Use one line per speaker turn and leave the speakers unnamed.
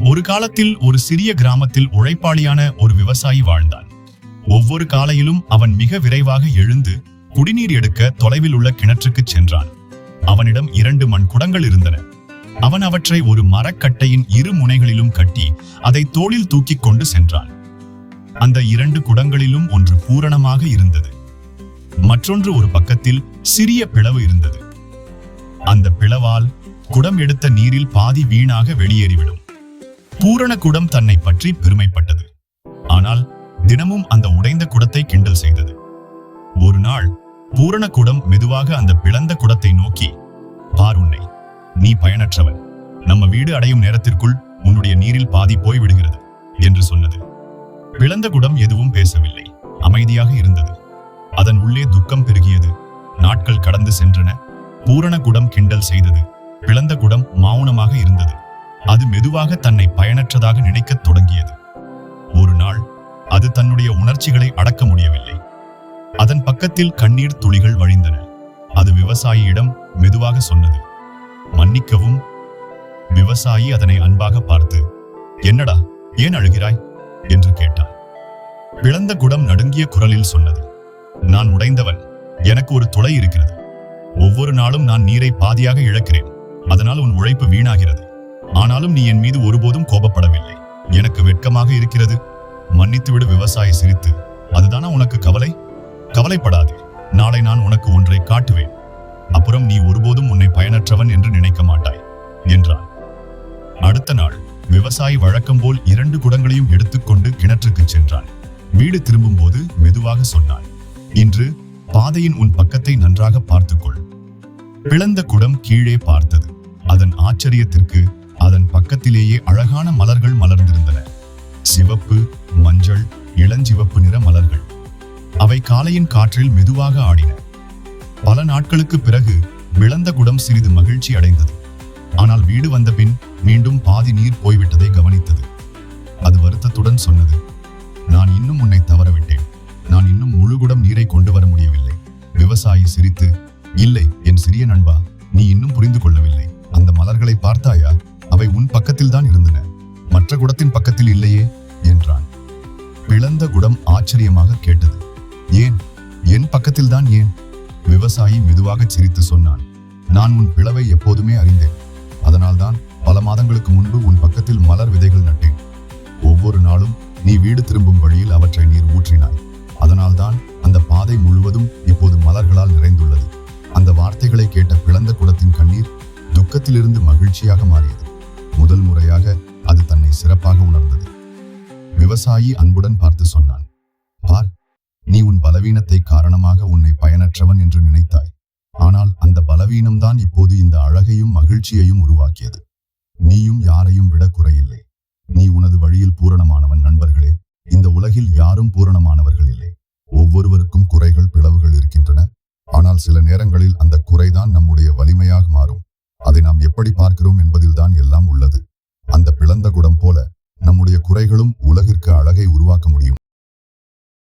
ஒரு காலத்தில் ஒரு சிறிய கிராமத்தில் உழைப்பாளியான ஒரு விவசாயி வாழ்ந்தான். ஒவ்வொரு காலையிலும் அவன் மிக விரைவாக எழுந்து குடிநீர் எடுக்க தொலைவில் உள்ள கிணற்றுக்கு சென்றான். அவனிடம் இரண்டு மண் குடங்கள் இருந்தன. அவன் அவற்றை ஒரு மரக்கட்டையின் இரு முனைகளிலும் கட்டி அதை தோளில் தூக்கிக் கொண்டு சென்றான். அந்த இரண்டு குடங்களிலும் ஒன்று பூரணமாக இருந்தது. மற்றொன்று ஒரு பக்கத்தில் சிறிய பிளவு இருந்தது. அந்த பிளவால் குடம் எடுத்த நீரில் பாதி வீணாக வெளியேறிவிடும். பூரண குடம் தன்னை பற்றி பெருமைப்பட்டது. ஆனால் தினமும் அந்த உடைந்த குடத்தை கிண்டல் செய்தது. ஒரு நாள் பூரண குடம் மெதுவாக அந்த பிளந்த குடத்தை நோக்கி பார் உன்னை நீ பயனற்றவன். நம்ம வீடு அடையும் நேரத்திற்குள் உன்னுடைய நீரில் பாதி போய் விடுகிறது என்று சொன்னது. பிளந்த குடம் எதுவும் பேசவில்லை. அமைதியாக இருந்தது. அதன் உள்ளே துக்கம் பெருகியது. நாட்கள் கடந்து சென்றன. பூரண குடம் கிண்டல் செய்தது. பிளந்த குடம் மௌனமாக இருந்தது. அது மெதுவாக தன்னை பயனற்றதாக நினைக்கத் தொடங்கியது. ஒரு நாள் அது தன்னுடைய உணர்ச்சிகளை அடக்க முடியவில்லை. அதன் பக்கத்தில் கண்ணீர் துளிகள் வழிந்தன. அது விவசாயியிடம் மெதுவாக சொன்னது. மன்னிக்கவும் விவசாயி அதனை அன்பாக பார்த்து என்னடா ஏன் அழுகிறாய்? என்று கேட்டான். விளந்த குடம் நடுங்கிய குரலில் சொன்னது நான் உடைந்தவன் எனக்கு ஒரு துளை இருக்கிறது. ஒவ்வொரு நாளும் நான் நீரை பாதியாக இழக்கிறேன். அதனால் உன் உழைப்பு வீணாகிறது. ஆனாலும் நீ என் மீது ஒருபோதும் கோபப்படவில்லை. எனக்கு வெட்கமாக இருக்கிறது. மன்னித்துவிடு விவசாயி சிரித்து. அதுதானா உனக்கு கவலை? கவலைப்படாதே. நாளை நான் உனக்கு ஒன்றை காட்டுவேன். அப்புறம் நீ ஒருபோதும் உன்னை பயனற்றவன் என்று நினைக்க மாட்டாய் என்றான் அடுத்த நாள் விவசாயி வழக்கம் போல் இரண்டு குடங்களையும் எடுத்துக்கொண்டு கிணற்றுக்கு சென்றான். வீடு திரும்பும்போது மெதுவாக சொன்னான் இன்று பாதையின் உன் பக்கத்தை நன்றாக பார்த்துக்கொள். பிளந்த குடம் கீழே பார்த்தது. அதன் ஆச்சரியத்திற்கு அதன் பக்கத்திலேயே அழகான மலர்கள் மலர்ந்திருந்தன. சிவப்பு மஞ்சள் இளஞ்சிவப்பு நிற மலர்கள். அவை காலையின் காற்றில் மெதுவாக ஆடின. பல நாட்களுக்கு பிறகு விளந்த குடம் சிறிது மகிழ்ச்சி அடைந்தது. ஆனால் வீடு வந்த பின் மீண்டும் பாதி நீர் போய்விட்டதை கவனித்தது. அது வருத்தத்துடன் சொன்னது நான் இன்னும் உன்னை தவறவிட்டேன். நான் இன்னும் முழு குடம் நீரை கொண்டு வர முடியவில்லை. விவசாயி சிரித்து இல்லை என் சிறிய நண்பா நீ இன்னும் புரிந்து கொள்ளவில்லை. அந்த மலர்களை பார்த்த ஆச்சரியமாக கேட்டது. ஏன்? என் பக்கத்தில் தான் ஏன்? விவசாயி மெதுவாக சிரித்து சொன்னான். நான் உன் பிளவை எப்போதுமே அறிந்தேன். அதனால்தான் பல மாதங்களுக்கு முன்பு உன் பக்கத்தில் மலர் விதைகள் நட்டேன். ஒவ்வொரு நாளும் நீ வீடு திரும்பும் வழியில் அவற்றை நீர் ஊற்றினாய். அதனால்தான் அந்த பாதை முழுவதும் இப்போது மலர்களால் நிறைந்துள்ளது. அந்த வார்த்தைகளை கேட்ட பிளந்த குடத்தின் கண்ணீர் துக்கத்திலிருந்து மகிழ்ச்சியாக மாறியது. முதல் முறையாக அது தன்னை சிறப்பாக உணர்ந்தது. விவசாயி அன்புடன் பார்த்து சொன்னான். பார் நீ உன் பலவீனத்தை காரணமாக உன்னை பயனற்றவன் என்று நினைத்தாய். ஆனால் அந்த பலவீனம்தான் இப்போது இந்த அழகையும் மகிழ்ச்சியையும் உருவாக்கியது. நீயும் யாரையும் விட குறையில்லை. நீ உனது வழியில் பூரணமானவன் நண்பர்களே. இந்த உலகில் யாரும் பூரணமானவர்கள் இல்லை. ஒவ்வொருவருக்கும் குறைகள் பிளவுகள் இருக்கின்றன. ஆனால் சில நேரங்களில் அந்த குறைதான் நம்முடைய வலிமையாக மாறும். அதை நாம் எப்படி பார்க்கிறோம் என்பதில்தான் எல்லாம் உள்ளது. அந்த பிளந்த குடம் போல நம்முடைய குறைகளும் உலகிற்கு அழகை உருவாக்க முடியும்.